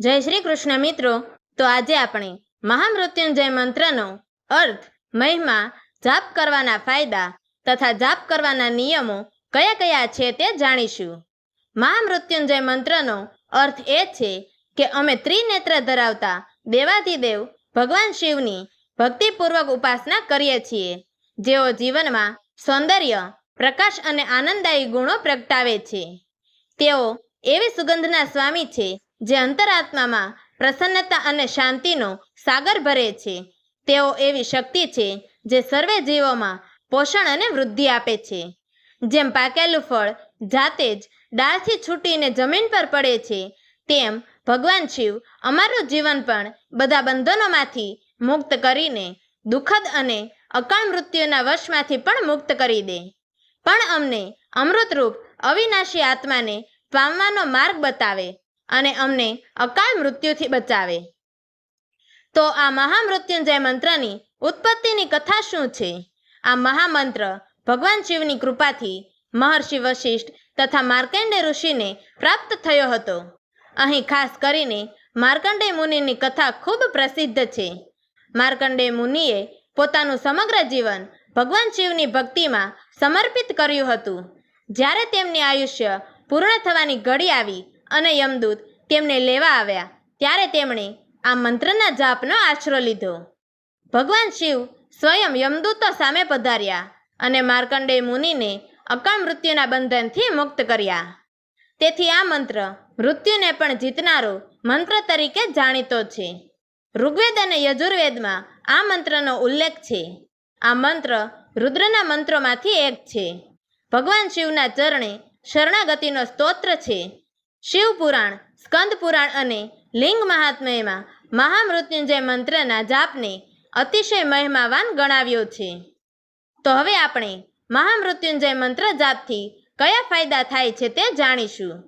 જય શ્રી કૃષ્ણ મિત્રો. તો આજે આપણે મહામૃત્યુંજય મંત્રનો અર્થ મહિમા, જાપ કરવાના ફાયદા તથા જાપ કરવાના નિયમો કયા કયા છે તે જાણીશું. મહામૃત્યુંજય મંત્રનો અર્થ એ છે કે અમે ત્રિનેત્ર ધરાવતા દેવાધિદેવ ભગવાન શિવની ભક્તિપૂર્વક ઉપાસના કરીએ છીએ. જેઓ જીવનમાં સૌંદર્ય, પ્રકાશ અને આનંદદાયી ગુણો પ્રગટાવે છે. તેઓ એવી સુગંધના સ્વામી છે જે અંતરાત્મામાં પ્રસન્નતા અને શાંતિનો સાગર ભરે છે. તેઓ એવી શક્તિ છે જે સર્વે જીવોમાં પોષણ અને વૃદ્ધિ આપે છે. જેમ પાકેલું ફળ જાતે જ ડાળથી છૂટીને જમીન પર પડે છે, તેમ ભગવાન શિવ અમારું જીવન પણ બધા બંધનોમાંથી મુક્ત કરીને દુઃખદ અને અકાળ મૃત્યુના વશમાંથી પણ મુક્ત કરી દે. પણ અમને અમૃતરૂપ અવિનાશી આત્માને પામવાનો માર્ગ બતાવે. અને અમને અકાળ મૃત્યુથી બચાવે. તો આ મહામૃત્યુંજય મંત્રની ઉત્પત્તિની કથા શું છે? આ મહામંત્ર ભગવાન શિવની કૃપાથી મહર્ષિ વશિષ્ઠ તથા માર્કંડે ઋષિને પ્રાપ્ત થયો હતો. અહીં ખાસ કરીને માર્કંડે મુનિની કથા ખૂબ પ્રસિદ્ધ છે. માર્કંડે મુનિએ પોતાનું સમગ્ર જીવન ભગવાન શિવની ભક્તિમાં સમર્પિત કર્યું હતું. જ્યારે તેમની આયુષ્ય પૂર્ણ થવાની ઘડી આવી અને યમદૂત તેમને લેવા આવ્યા. ત્યારે તેમણે આ મંત્રના જાપનો આશરો લીધો. ભગવાન શિવ સ્વયં યમદૂતો સામે પધાર્યા અને માર્કંડેય મુનિને અકાળ મૃત્યુના બંધનથી મુક્ત કર્યા. તેથી આ મંત્ર મૃત્યુને પણ જીતનારો મંત્ર તરીકે જાણીતો છે. ઋગ્વેદ અને યજુર્વેદમાં આ મંત્રનો ઉલ્લેખ છે. આ મંત્ર રુદ્રના મંત્રોમાંથી એક છે. ભગવાન શિવના ચરણે શરણાગતિનો સ્તોત્ર છે. શિવ પુરાણ, સ્કંદ પુરાણ અને લિંગ મહાત્મ્યમાં મહામૃત્યુંજય મંત્રના જાપને અતિશય મહિમાવાન ગણાવ્યો છે. તો હવે આપણે મહામૃત્યુંજય મંત્ર જાપથી કયા ફાયદા થાય છે તે જાણીશું.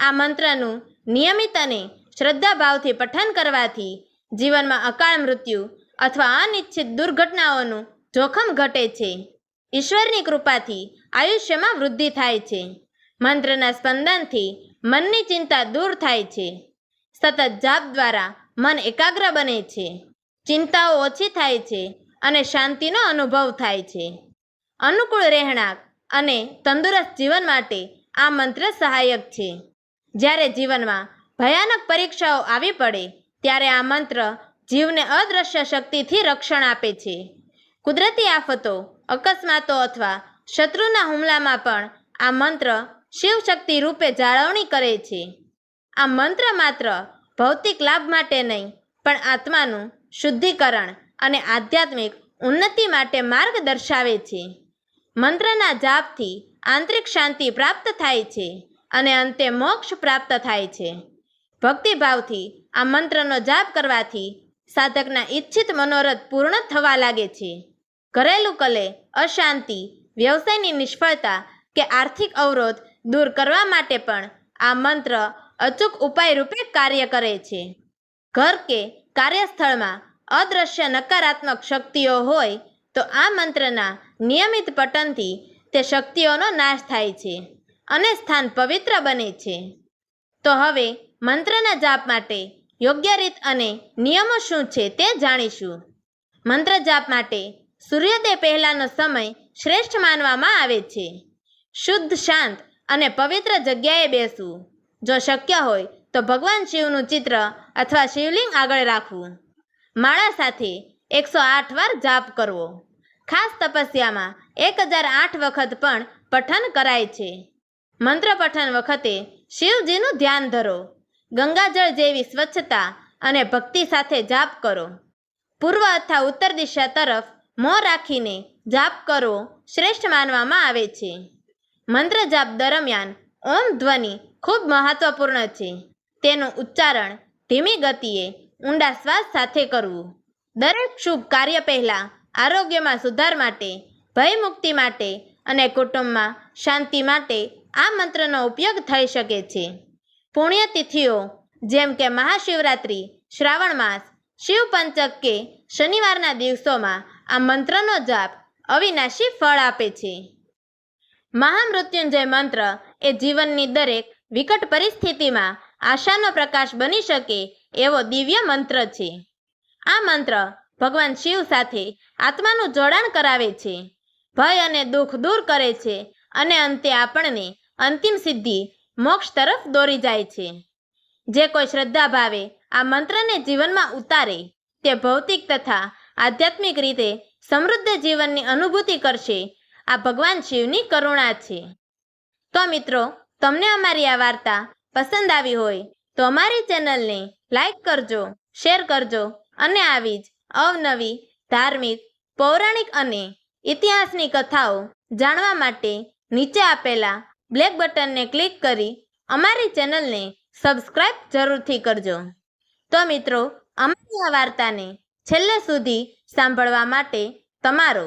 આ મંત્રનું નિયમિત અને શ્રદ્ધાભાવથી પઠન કરવાથી જીવનમાં અકાળ મૃત્યુ અથવા અનિચ્છિત દુર્ઘટનાઓનું જોખમ ઘટે છે. ઈશ્વરની કૃપાથી આયુષ્યમાં વૃદ્ધિ થાય છે. મંત્રના સ્પંદનથી મનની ચિંતા દૂર થાય છે. સતત જાપ દ્વારા મન એકાગ્ર બને છે. ચિંતાઓ ઓછી થાય છે અને શાંતિનો અનુભવ થાય છે. અનુકૂળ રહેણાંક અને તંદુરસ્ત જીવન માટે આ મંત્ર સહાયક છે. જ્યારે જીવનમાં ભયાનક પરીક્ષાઓ આવી પડે, ત્યારે આ મંત્ર જીવને અદ્રશ્ય શક્તિથી રક્ષણ આપે છે. કુદરતી આફતો, અકસ્માતો અથવા શત્રુના હુમલામાં પણ આ મંત્ર શિવશક્તિ રૂપે જાળવણી કરે છે. આ મંત્ર માત્ર ભૌતિક લાભ માટે નહીં, પણ આત્માનું શુદ્ધિકરણ અને આધ્યાત્મિક ઉન્નતિ માટે માર્ગ દર્શાવે છે. મંત્રના જાપથી આંતરિક શાંતિ પ્રાપ્ત થાય છે અને અંતે મોક્ષ પ્રાપ્ત થાય છે. ભક્તિભાવથી આ મંત્રનો જાપ કરવાથી સાધકના ઈચ્છિત મનોરથ પૂર્ણ થવા લાગે છે. ઘરેલું કલે અશાંતિ, વ્યવસાયની નિષ્ફળતા કે આર્થિક અવરોધ દૂર કરવા માટે પણ આ મંત્ર અચૂક ઉપાય રૂપે કાર્ય કરે છે. ઘર કે કાર્યસ્થળમાં અદ્રશ્ય નકારાત્મક શક્તિઓ હોય તો આ મંત્રના નિયમિત પઠનથી તે શક્તિઓનો નાશ થાય છે અને સ્થાન પવિત્ર બને છે. તો હવે મંત્રના જાપ માટે યોગ્ય રીત અને નિયમો શું છે તે જાણીશું. મંત્ર જાપ માટે સૂર્યોદય પહેલાંનો સમય શ્રેષ્ઠ માનવામાં આવે છે. શુદ્ધ શાંત અને પવિત્ર જગ્યાએ બેસવું. જો શક્ય હોય, તો ભગવાન શિવનું ચિત્ર અથવા શિવલિંગ આગળ રાખવું. માળા સાથે એકસો આઠ વાર જાપ કરવો. ખાસ તપસ્યામાં એક હજાર આઠ વખત પણ પઠન કરાય છે. મંત્ર પઠન વખતે શિવજીનું ધ્યાન ધરો. ગંગાજળ જેવી સ્વચ્છતા અને ભક્તિ સાથે જાપ કરો. પૂર્વ અથવા ઉત્તર દિશા તરફ મોં રાખીને જાપ કરવો શ્રેષ્ઠ માનવામાં આવે છે. મંત્ર જાપ દરમિયાન ઓમ ધ્વનિ ખૂબ મહત્વપૂર્ણ છે. તેનું ઉચ્ચારણ ધીમી ગતિએ ઊંડા શ્વાસ સાથે કરવું. દરેક શુભ કાર્ય પહેલાં આરોગ્યમાં સુધાર માટે, ભયમુક્તિ માટે અને કુટુંબમાં શાંતિ માટે આ મંત્રનો ઉપયોગ થઈ શકે છે. પુણ્યતિથિઓ જેમ કે મહાશિવરાત્રિ, શ્રાવણ માસ શિવ પંચક કે શનિવારના દિવસોમાં આ મંત્રનો જાપ અવિનાશી ફળ આપે છે. મહામૃત્યુંજય મંત્ર એ જીવનની દરેક વિકટ પરિસ્થિતિમાં આશાનો પ્રકાશ બની શકે એવો દિવ્ય મંત્ર છે. આ મંત્ર ભગવાન શિવ સાથે આત્માનું જોડાણ કરાવે છે. ભય અને દુઃખ દૂર કરે છે અને અંતે આપણને અંતિમ સિદ્ધિ મોક્ષ તરફ દોરી જાય છે. જે કોઈ શ્રદ્ધા ભાવે આ મંત્રને જીવનમાં ઉતારે તે ભૌતિક તથા આધ્યાત્મિક રીતે સમૃદ્ધ જીવનની અનુભૂતિ કરશે આ ભગવાન શિવની કરુણા છે. તો મિત્રો, તમને અમારી આ વાર્તા પસંદ આવી હોય તો અમારી ચેનલને લાઈક કરજો, શેર કરજો અને આવી જ અવનવી ધાર્મિક, પૌરાણિક અને ઇતિહાસની કથાઓ જાણવા માટે નીચે આપેલા બ્લેક બટનને ક્લિક કરી અમારી ચેનલને સબસ્ક્રાઇબ જરૂરથી કરજો. તો મિત્રો, અમારી આ વાર્તાને છેલ્લે સુધી સાંભળવા માટે તમારો